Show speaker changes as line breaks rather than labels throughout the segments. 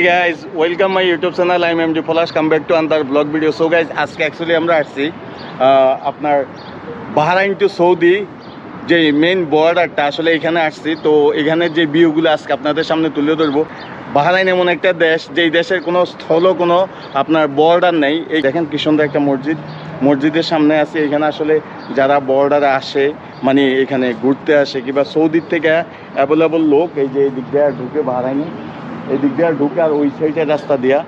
Hi guys welcome my YouTube channel I M D Palash come back to another vlog video so guys আজকে actually আমরা আসছি আপনার Bahrain to Saudi যে main বর্ডারটা আসলে এখানে আসছি। তো এখানে যে ভিউগুলো আজকে আপনাদের সামনে তুলে ধরবো। বাহারাইন এমন একটা দেশ, যেই দেশের কোনো স্থল, কোনো আপনার বর্ডার নেই। এই দেখেন কি সুন্দর একটা মসজিদ। মসজিদের সামনে আছে। এখানে আসলে যারা বর্ডারে আসে মানে এখানে ঘুরতে আসে, কিংবা সৌদির থেকে অ্যাভেলেবল লোক, এই যে এই দিক দিয়ে ঢুকে বাহারাইনে এই দিক দিয়ে ঢুকে আর ওই সাইডের রাস্তা দিয়া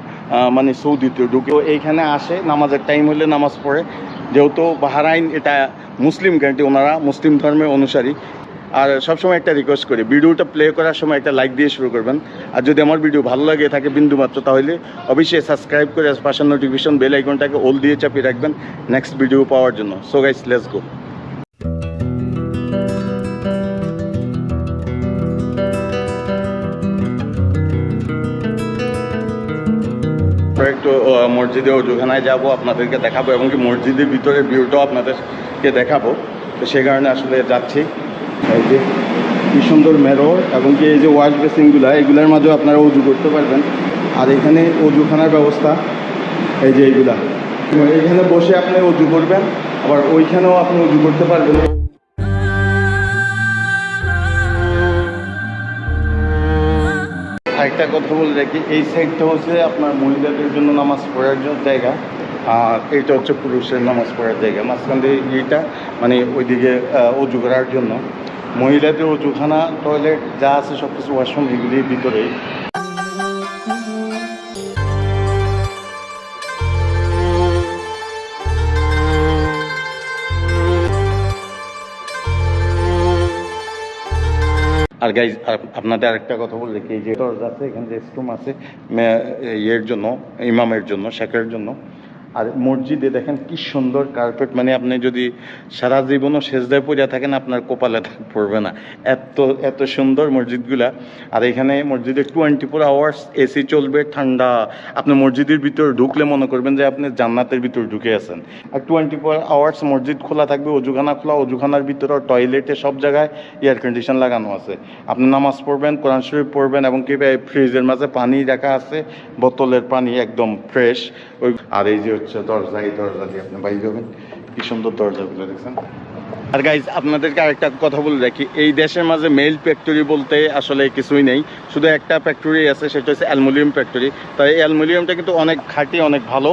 মানে সৌদিতে ঢুকে। এইখানে আসে, নামাজের টাইম হলে নামাজ পড়ে। যেহেতু বাহারাইন, এটা মুসলিম কান্ট্রি ওনারা মুসলিম ধর্মের অনুসারী। আর সবসময় একটা রিকোয়েস্ট করি, ভিডিওটা প্লে করার সময় একটা লাইক দিয়ে শুরু করবেন। আর যদি আমার ভিডিও ভালো লাগে, থাকে বিন্দু মাত্র, তাহলে অবশ্যই সাবস্ক্রাইব করে পাশের নোটিফিকেশন বেল আইকনটাকে ওল দিয়ে চাপিয়ে রাখবেন নেক্সট ভিডিও পাওয়ার জন্য। সো গাইস লেটস গো আমরা একটু মসজিদে অজুখানায় যাব, আপনাদেরকে দেখাবো, এবং কি মসজিদের ভিতরের ভিউটাও আপনাদেরকে দেখাবো। তো সেই কারণে আসলে যাচ্ছি। এই যে, কি সুন্দর মেরর এবং কি এই যে ওয়াশ বেসিনগুলো, এগুলোর মাঝেও আপনারা উজু করতে পারবেন। আর এখানে অজুখানার ব্যবস্থা, এই যে এইগুলা। এখানে বসে আপনি উজু করবেন, আবার ওইখানেও আপনি উজু করতে পারবেন। আরেকটা কথা বলে রাখি, এই সাইডটা হচ্ছে আপনার মহিলাদের জন্য নামাজ পড়ার জন্য জায়গা। আর এটা হচ্ছে পুরুষের নামাজ পড়ার জায়গা। মাঝখান দিয়ে এইটা মানে ওইদিকে অজু করার জন্য। মহিলাদের অজুখানা টয়লেট যা আছে সব কিছু ওয়াশরুম এগুলির ভিতরেই। আর গাইজ আপনাদের আরেকটা কথা বলে কি যে আছে, এখানে রেস্টরুম আছে ইয়ের জন্য, ইমামের জন্য শেখের জন্য। আর মসজিদে দেখেন কি সুন্দর কার্পেট মানে আপনি যদি সারা জীবনও সেজদায় পড়ে থাকেন, আপনার কপালে পড়বে না। এত এত সুন্দর মসজিদগুলা। আর এখানে মসজিদে টোয়েন্টি ফোর আওয়ার্স এসি চলবে, ঠান্ডা। আপনি মসজিদের ভিতর ঢুকলে মনে করবেন যে আপনি জান্নাতের ভিতর ঢুকে আছেন। আর টোয়েন্টি ফোর আওয়ার্স মসজিদ খোলা থাকবে অজুখানা খোলা অজুখানার ভিতরে টয়লেটে সব জায়গায় এয়ার কন্ডিশন লাগানো আছে। আপনি নামাজ পড়বেন, কোরআন শরীফ পড়বেন এবং কি ফ্রিজের মাঝে পানি রাখা আছে, বোতলের পানি একদম ফ্রেশ ওই আর এই যে হচ্ছে দরজা, এই দরজা দিয়ে আপনি বাইরে যাবেন কি সুন্দর দরজাগুলো দেখছেন। আর গাইজ আপনাদেরকে আরেকটা কথা বলে রাখি, এই দেশের মাঝে মেল ফ্যাক্টরি বলতে আসলে কিছুই নেই। শুধু একটা ফ্যাক্টরি আছে, সেটা হচ্ছে অ্যালুমিনিয়াম ফ্যাক্টরি তাই এই অ্যালুমিনিয়ামটা কিন্তু অনেক খাঁটি, অনেক ভালো।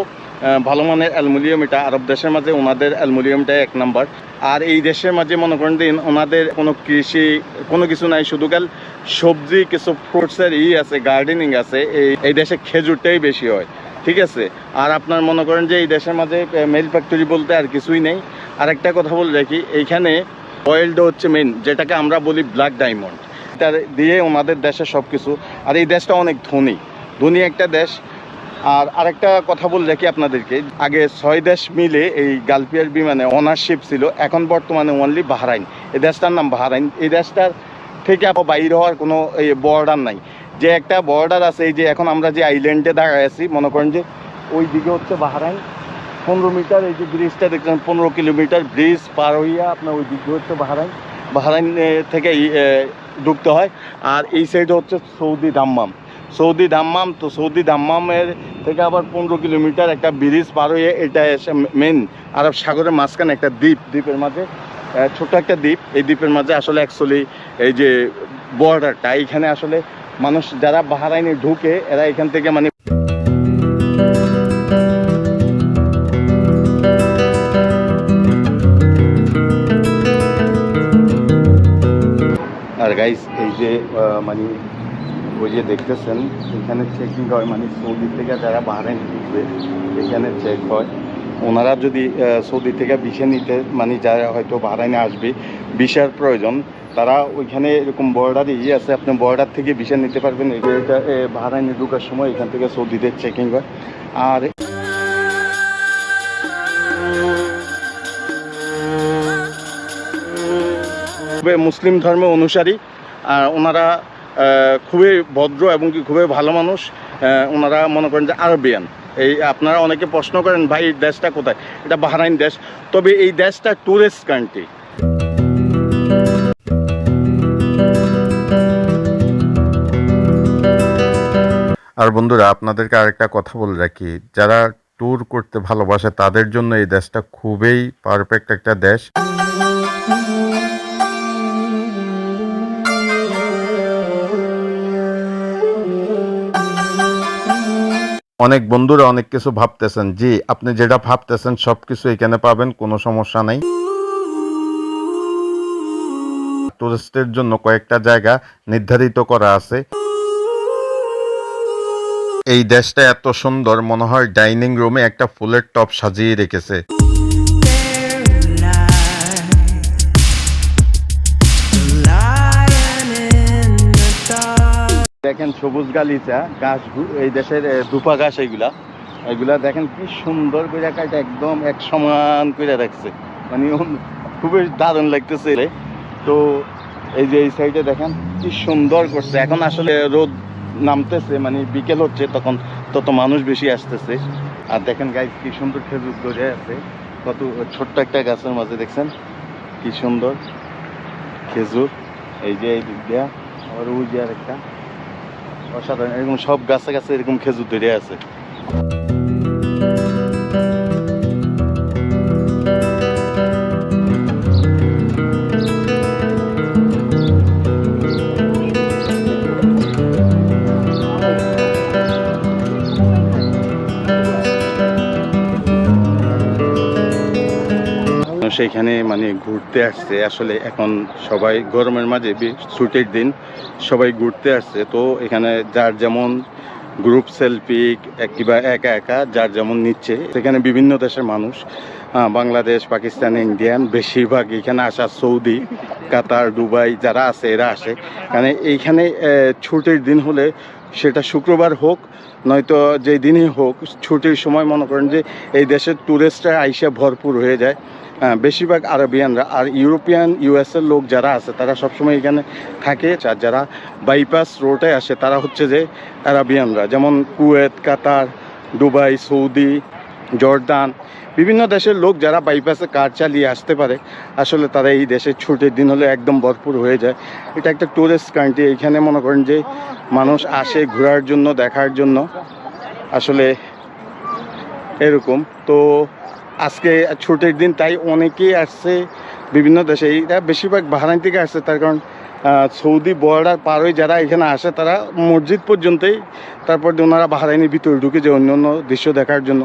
ভালো মানের অ্যালুমিনিয়াম এটা। আরব দেশের মাঝে ওনাদের অ্যালুমিনিয়ামটাই এক নাম্বার। আর এই দেশের মাঝে মনে করেন দিন, ওনাদের কোনো কৃষি, কোনো কিছু নাই। শুধু কাল সবজি, কিছু ফ্রুটসের ই আছে গার্ডেনিং আছে। এই এই দেশে খেজুরটাই বেশি হয়। ঠিক আছে? আর আপনার মনে করেন যে এই দেশের মাঝে মেল ফ্যাক্টরি বলতে আর কিছুই নেই। আর একটা কথা বলে রাখি, এইখানে অয়েলটা হচ্ছে মেন যেটাকে আমরা বলি ব্ল্যাক ডায়মন্ড তার দিয়ে ওনাদের দেশে সব কিছু আর এই দেশটা অনেক ধনী। ধনী একটা দেশ। আর আরেকটা কথা বলে রাখি আপনাদেরকে, আগে ছয় দেশ মিলে এই গালপিয়ার বিমানে অনারশিপ ছিল, এখন বর্তমানে অনলি বাহরাইন। এই দেশটার নাম বাহরাইন। এই দেশটার থেকে বাইর হওয়ার কোনো বর্ডার নাই। যে একটা বর্ডার আছে এই যে এখন আমরা যে আইল্যান্ডে দাঁড়ায় আছি মনে করেন যে ওই দিকে হচ্ছে বাহরাইন পনেরো মিটার এই যে ব্রিজটা দেখছেন পনেরো কিলোমিটার ব্রিজ পার হইয়া আপনার ওই দিকে হচ্ছে বাহরাইন বাহরাইন থেকে ঢুকতে হয়। আর এই সাইডে হচ্ছে সৌদি দাম্মাম সৌদি দাম্মাম তো সৌদি দাম্মামের থেকে আবার পনেরো কিলোমিটার একটা ব্রিজ পার হয়ে এটা এসে মেন আরব সাগরের মাঝখানে একটা দ্বীপ দ্বীপের মাঝে আহ, ছোট একটা দ্বীপ। এই দ্বীপের মাঝে আসলে অ্যাকচুয়ালি এই যে বর্ডারটা এইখানে আসলে মানুষ যারা বাহারাইনে ঢুকে, এরা এখান থেকে মানে আর গাইস এই যে মানে ওই যে দেখতেছেন, এখানে চেকিং হয় মানে সৌদি থেকে যারা বাহারাইন ঢুকবে, এখানে চেক হয়। ওনারা যদি সৌদি থেকে বিষে নিতে মানে যারা হয়তো বাহারাইনে আসবে বিষার প্রয়োজন, তারা ওইখানে এরকম বর্ডার ইয়ে আছে, আপনি বর্ডার থেকে বিষা নিতে পারবেন। এটা বাহারাইনে ঢোকার সময় এখান থেকে সৌদিদের চেকিং হয়। আর মুসলিম ধর্ম অনুসারী, আর ওনারা খুবই ভদ্র এবং কি খুবই ভালো মানুষ। ওনারা মনে করেন যে আরবিয়ান। এই আপনারা অনেকে প্রশ্ন করেন, ভাই, এই দেশটা কোথায়? এটা বাহরাইন দেশ। তবে এই দেশটা ট্যুরিস্ট কান্ট্রি আর বন্ধুরা, আপনাদেরকে আরেকটা কথা বলে রাখি। যারা ট্যুর করতে ভালোবাসে, তাদের জন্য এই দেশটা খুবই পারফেক্ট একটা দেশ। অনেক বন্ধুরা অনেক কিছু ভাবতেছেন, জি, আপনি যেটা ভাবতেছেন সব কিছু এখানে পাবেন, কোনো সমস্যা নাই। টুরিস্টের জন্য কয়েকটা জায়গা নির্ধারিত করা আছে। এই দেশটা এত সুন্দর, মনে হয় ডাইনিং রুমে একটা ফুলের টপ সাজিয়ে রেখেছে। দেখেন সবুজ গালিচা, গাছ এই দেশের দুপা গাছ এইগুলা এগুলা দেখেন কি সুন্দর করে কাটা একদম এক সমান করে রাখছে। মানে খুবই দারুণ লাগতেছে তো এই যে এই সাইডে দেখেন কি সুন্দর করছে। এখন আসলে রোদ নামতেছে মানে বিকেল হচ্ছে তখন তত মানুষ বেশি আসতেছে। আর দেখেন গাছ কি সুন্দর খেজুর ধরে আছে। কত ছোট্ট একটা গাছের মাঝে দেখছেন? কি সুন্দর খেজুর। এই যে এই দিক দিয়া, আবার ওই যে আর একটা অসাধারণ এরকম সব গাছে গাছে এরকম খেজুর ধরে আছে। সেইখানে মানে ঘুরতে আসছে। আসলে এখন সবাই গরমের মাঝে ছুটির দিন সবাই ঘুরতে আসছে। তো এখানে যার যেমন গ্রুপ সেলফি কিংবা একা একা যার যেমন নিচ্ছে, সেখানে বিভিন্ন দেশের মানুষ বাংলাদেশ, পাকিস্তান, ইন্ডিয়ান, বেশিরভাগ এখানে আসা সৌদি, কাতার, দুবাই যারা আছে, এরা আসে। মানে এইখানে ছুটির দিন হলে সেটা শুক্রবার হোক, নয়তো যেই দিনই হোক, ছুটির সময় মনে করেন যে এই দেশের ট্যুরিস্টরা আইসা ভরপুর হয়ে যায়। বেশিরভাগ আরবিয়ানরা আর ইউরোপিয়ান ইউএসের লোক যারা আছে, তারা সবসময় এখানে থাকে। আর যারা বাইপাস রোডে আসে, তারা হচ্ছে যে আরবিয়ানরা। যেমন Kuwait, Qatar, Dubai, Saudi, Jordan বিভিন্ন দেশের লোক যারা বাইপাসে কার চালিয়ে আসতে পারে, আসলে তারা এই দেশের ছুটির দিন হলে একদম ভরপুর হয়ে যায়। এটা একটা ট্যুরিস্ট কান্ট্রি এখানে মনে করেন যে মানুষ আসে ঘোরার জন্য, দেখার জন্য। আসলে এরকম। তো আজকে ছুটির দিন, তাই অনেকেই আসছে বিভিন্ন দেশে। এটা বেশিরভাগ বাহারাইন থেকে আসছে, তার কারণ সৌদি বর্ডার পার হয়ে যারা এখানে আসে, তারা মসজিদ পর্যন্তই, তারপর ওনারা বাহারাইনের ভিতরে ঢুকে যায় অন্য অন্য দৃশ্য দেখার জন্য।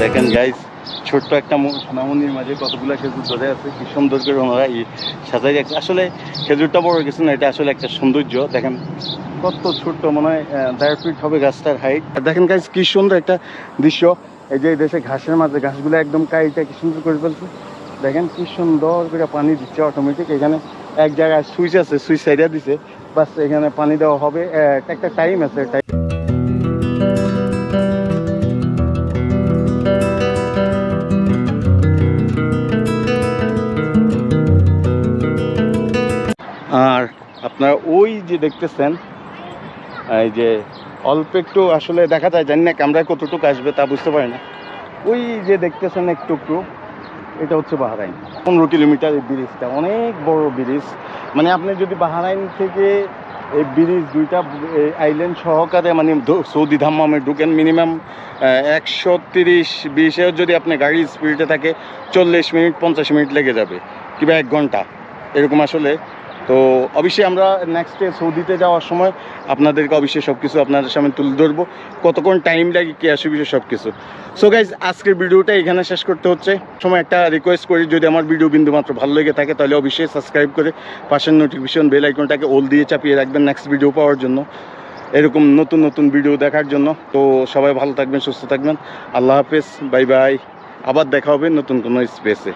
দেখেন গাইস ছোট্ট একটা সোনামণির মাঝে কতগুলো খেজুর ধরে আছে, কি সুন্দর করে ওনারা সাজাই রাখছে। আসলে খেজুরটা বড় গেছে না, এটা আসলে একটা সৌন্দর্য। দেখেন কত ছোট্ট, মনে হয় দেড় ফিট হবে গাছটার হাইট দেখেন গাইস কি সুন্দর একটা দৃশ্য। এই যে দেশে ঘাসের মাঝে ঘাসগুলো একদম কাইটা, কি সুন্দর করে ফেলছে। দেখেন কি সুন্দর করে পানি দিচ্ছে অটোমেটিক এখানে এক জায়গায় সুইচ আছে, সুইচ সাইডে দিছে। বাস এখানে পানি দেওয়া হবে। একটা টাইম আছে টাইম আর আপনারা ওই যে দেখতেছেন, এই যে অল্প একটু আসলে দেখা যায়, জানি না ক্যামেরায় কতটুকু আসবে তা বুঝতে পারি না। ওই যে দেখতেছেন একটু একটু। এটা হচ্ছে বাহারাইন। পনেরো কিলোমিটার এই ব্রিজটা, অনেক বড় ব্রিজ। মানে আপনি যদি বাহারাইন থেকে এই ব্রিজ দুইটা আইল্যান্ড সহকারে মানে সৌদি ধাম্মামে ঢুকেন মিনিমাম একশো তিরিশ বিশে যদি আপনি গাড়ির স্পিডে থাকে, চল্লিশ মিনিট, পঞ্চাশ মিনিট লেগে যাবে, কিংবা এক ঘণ্টা। এরকম আসলে তো অবশ্যই আমরা নেক্সট ডে সৌদিতে যাওয়ার সময় আপনাদেরকে অবশ্যই সব কিছু আপনাদের সামনে তুলে ধরবো। কতক্ষণ টাইম লাগে, কি অসুবিধা সব কিছু সো গাইজ আজকের ভিডিওটা এখানে শেষ করতে হচ্ছে। সময় একটা রিকোয়েস্ট করি, যদি আমার ভিডিও বিন্দু মাত্র ভালো লেগে থাকে, তাহলে অবশ্যই সাবস্ক্রাইব করে পাশের নোটিফিকেশন বেল আইকনটাকে ওল দিয়ে চাপিয়ে রাখবেন নেক্সট ভিডিও পাওয়ার জন্য। এরকম নতুন নতুন ভিডিও দেখার জন্য। তো সবাই ভালো থাকবেন, সুস্থ থাকবেন। আল্লাহ হাফেজ বাই বাই আবার দেখা হবে নতুন কোনো স্পেসে